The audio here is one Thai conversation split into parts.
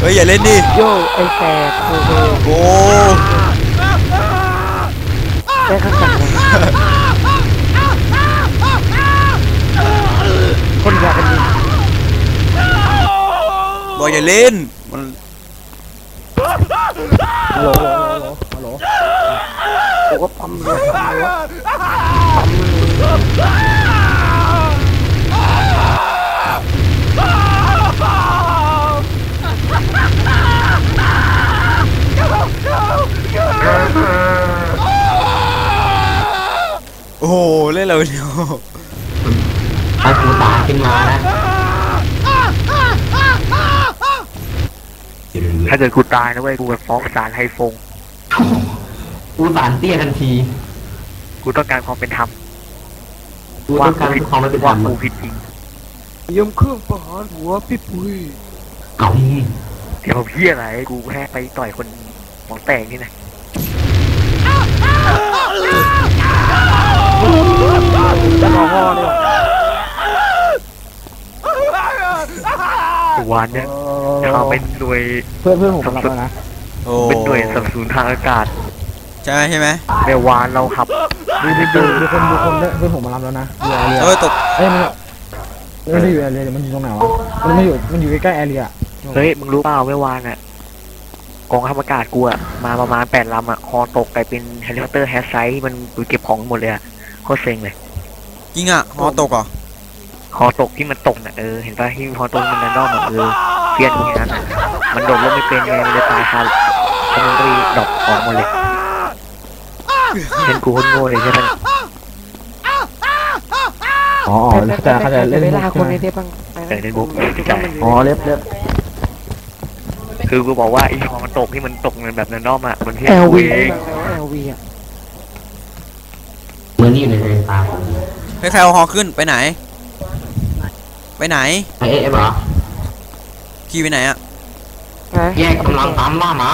เฮ้ยอย่าเล่นดิโยไอแสบโอ้โหโอ้แค่ข้างหลังคนอยากกันดีบอกอย่าเล่นมันฮัลโหลฮัลโหลฮัลโหลบอกว่าปั๊มเลยปั๊มเลย โอ้โหเล่นเราเดียวถ้ากูตายขึ้นมานะถ้าเกิดกูตายนะเว้ยกูจะฟ้องศาลไฮฟง กูสารเตี้ยทันที กูต้องการความเป็นธรรมกูต้องการความไม่เป็นธรว่ารมกูผิดจริงยมเครื่องประหารหัวพี่ปุ้ยเก่าเดี๋ยวพี่อะไร กูแค่ไปต่อยคนหมองแตกนี่นะ จะรอพ่อเลยวานเนี่ยเราเป็นหน่วยเพื่อนเพื่อนผมมารับแล้วนะโอ้เป็นหน่วยสนับสนุนทางอากาศใช่ไหมใช่ไหมในวานเราขับดูดูดูดูคนดูคนด้วยเพื่อนผมมารับแล้วนะเรือเรือเออตกเอ้ยมันมันไม่อยู่แอเรียมันอยู่ตรงไหนวะมันไม่อยู่มันอยู่ใกล้ๆแอเรียเฮ้ยมึงรู้เปล่าเมื่อวานอะก องทัพอากาศกูอะมาประมาณแปดลำอะคอตกกลายเป็นเฮลิคอปเตอร์แฮชไซส์มันกูเก็บของหมดเลยอะโคตรเซ็งเลยจริงอะฮอตกเหรอคอตกที่มันตกน่ะเออเห็นป่ะที่คอตกมันดันดอมอะเออเพี้ยนอย่างนั้นอะมันโดดลงไม่เป็นไงมันเลยตายคาคอมมอนรีดรอปของหมดเลยเห็นกูโคตรโง่เลยใช่ไหมอ๋อแต่เขาจะเล่นเวมุลากคนใช่ไหมในเทปบ้างเออเล่นบุ๊กใช่อ๋อเล็บเล็บ คือกูบอกว่าไอ้คอมันตกที่มันตกมันแบบดันดอมอะมันเพี้ยนเอลกูวีเองเอลวีอะเหมือนนี่อยู่ในทะเลทรายของเฮ้ยใครเอาฮอขึ้นไปไหน ไปไหนไอเอฟเหรอขี่ไปไหนอะนะแยกกำลังตามล่าหมา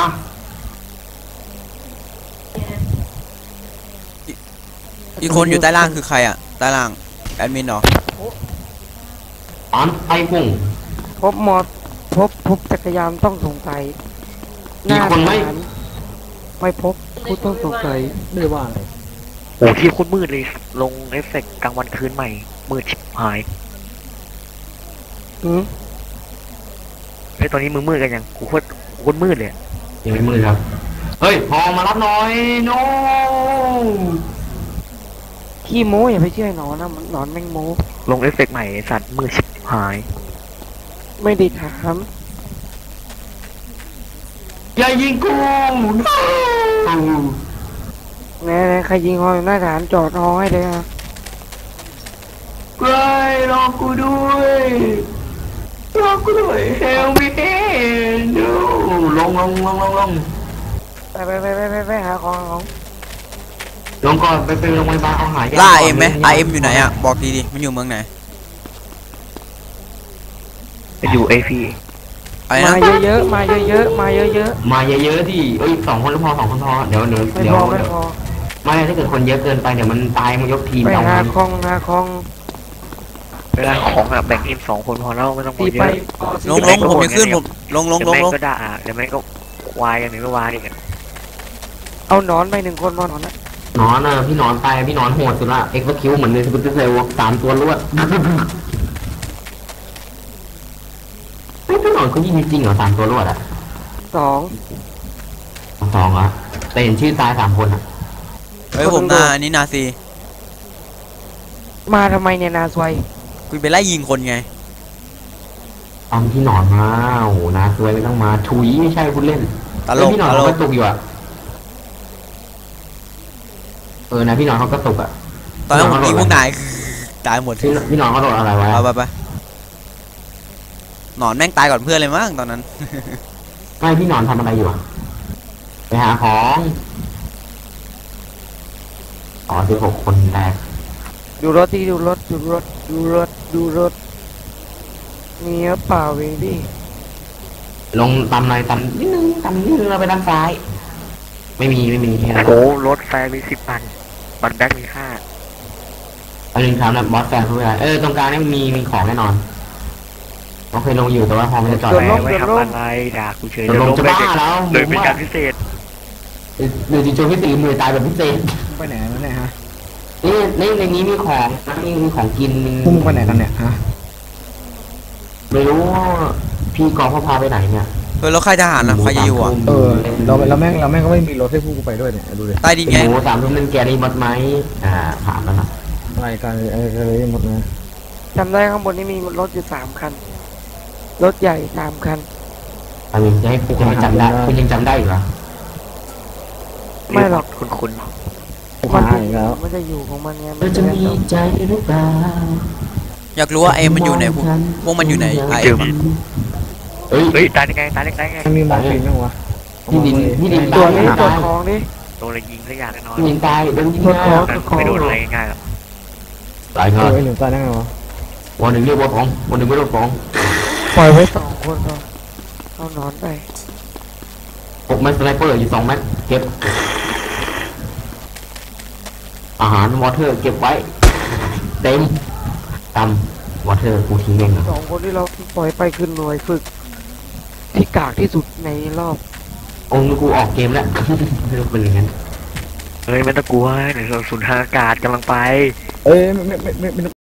อีกคนอยู่ใต้ล่างคือใครอะใต้ล่างแอดมินเหรอตอนไปพุ่งพบมอ พบพบจักรยานต้องสงสัยหมีน้าคนไหมศาลไม่พบผู้ต้องสงสัยไม่ได้ว่าอะไรโอ้ที่โคตรมืดเลย ลงเอฟเฟกต์กลางวันคืนใหม่ มืดชิบหายหืมเฮ้ยตอนนี้มึงมืดกันยังกูโคตรกูโคตรมืดเลยอะยังไม่มือครับ เฮ้ยพอมารับหน่อยโนขี้โม้อย่าไปเชื่อไอ้หนอนนะมันหนอนแม่งโม้ลงเอฟเฟกต์ใหม่ไอ้สัตว์มืดชิบหาย ไม่ได้ถาม อย่ายิงกูแน่ๆใครยิงหอยหน้าฐานจอดหอให้เลยอะเฮ้ยรอกูด้วยรอกูด้วย help me no ลงลงลงลงลงไปไปไปไปไปไปหาของหาของลงก่อนไปไปโรงพยาบาลเอาหายาล่าก่นเอ็มไหมไอเอ็มอยู่ไหนอะ บอกดีดิมันอยู่เมืองไหนไป อยู่เอพีอะไรมานะเยอะๆ มาเยอะๆ มาเยอะมาเยอะๆที่เอ้ยสองคนหรือพอสองคนพอเดี๋ยวเดี๋ยวๆไม่เดี๋ยพวอไม่เดี๋ยวพอไม่ถ้าเกิดคนเยอะเกินไปเดี๋ยวมันตายมันยกทีมไปเอาหามันคองหาคองเวลาของอะแบ่งทีมสองคนพอแล้วไม่ต้องตีมาเยไปอะลงลงผมจะขึ้นผมลงลงเดี๋ยวลงแม่งลงก็ด่าเดี๋ยวแม่งก็วายอย่างหนึ่งก็วายอีกอะเอาหนอนไปหนึ่งคนพอหนอนนะหนอนอะพี่หนอนไปพี่หนอนโหดสุดละเอ็กซ์คิวเหมือนในสกุตเตอร์เซลสามตัวรวด เฮ้ยพี่หนอนเขายิงจริงเหรอสามตัวรวดอะสอง สองเหรอแต่เห็นชื่อตายสามคนอะเฮ้ยผมนาอันนี้นาซีมาทำไมเนี่ยนาซวยกูไปไล่ยิงคนไงตามพี่หนอนมาโอ้โหนาสวยไม่ต้องมาถุยไม่ใช่คุณเล่นตลเอ้ยกพี่หนอนตลเขากกระตุกอยู่อะเออนะพี่หนอนเขากระตุกอะตอนนั้นผมยิงพวกนายตายหมดพี่พี่หนอนเขาโดนอะไรไว้ เอาไปไป หนอนแม่งตายก่อนเพื่อนเลยมั้งตอนนั้น ไม่พี่หนอนทำอะไรอยู่อะไปหาของอ๋อสิบหกคนแตกดูรถที่ดูรถดูรถดูรถดูรถ มีหรือเปล่าเวดี้ลงตำหน่อยตำนิดนึงตำนิดนึงเราไปด้านซ้าย ไม่มีไม่มีแค่นั้นโอ้รถแฟร์มีสิบพันบัตรแบ็คมีค่าอันนึงครับนะบอสแฟนเขาเวลาเออตรงกลางนี่มีมีของแน่นอน เราเคยลงอยู่แต่ว่าพอมันจะจอดเดี๋ยวแล้วลงไว้ทำอะไรด่ากูเฉยจะลงจะเลยบ้าแล้วเลยเป็นการพิเศษหรือจริงๆพี่ตีมือตายแบบพิเศษไปไหนมาเนี่ยฮะนี่นี่ในนี้มีของนี่มีของกินพวกมึงไปไหนกันเนี่ยฮะไม่รู้ว่าพี่กองเขาพาไปไหนเนี่ยเออแล้วใครทหารอะใครจะอยู่อะเออเราเราแม่งเราแม่งก็ไม่มีรถให้พวกกูไปด้วยเนี่ยดูดิใต้ดินไงหมูสามทุ่มนึงแกนี่มัดไหมอ่าถามแล้วนะอะไรกันอะไรกันเลยหมดนะจำได้ข้างบนนี้มีรถอยู่สามคัน รถใหญ่สามคันอันนี้จะให้คุณยังจำได้ คุณยังจำได้อีกเหรอไม่หรอกคุณคุณกูมันหาอีกแล้วมันจะอยู่ของมันไงมัเรานจะจะมีใจหรือเปล่าอยากรู้ว่าเอมันอยู่ไหนพวกพวกมันอยู่ไหนไอเจอมันเฮ้ยเฮ้ยตายได้ไงตายได้ไงมันมีมอร์ฟีนบ้างวะพี่ดินพี่ดินตัวนี้ตายตัวของนี่โดนอะไรยิงสักอย่างแน่นอนพี่ดินตายโดนยิงโทษง่ายขอไม่โดนอะไรง่ายหรอกตายเอครับอไอ้หนึ่งตายได้ไงวะวันหนึ่งเรียกว่าของวันหนึ่งไม่เรียกของ ปล่อยไว้สองคนก่อนเอานอนไปหกแม็กสไนเปอร์อยู่สองแม็กเก็บ อาหารวอเตอร์เก็บไว้ เต็มตำวอเตอร์กูทิ้งเองเหรอสองคนที่เราปล่อยไปคือหน่วยฝึก ที่กากที่สุดในรอบองค์กูออกเกมแล้ว ไม่รู้เป็นอย่างนั้น เฮ้ยไม่ต้องกลัวเดี๋ยวเราสูญทางอากาศกำลังไป เอ้ยไม่ไม่ไม่ไม่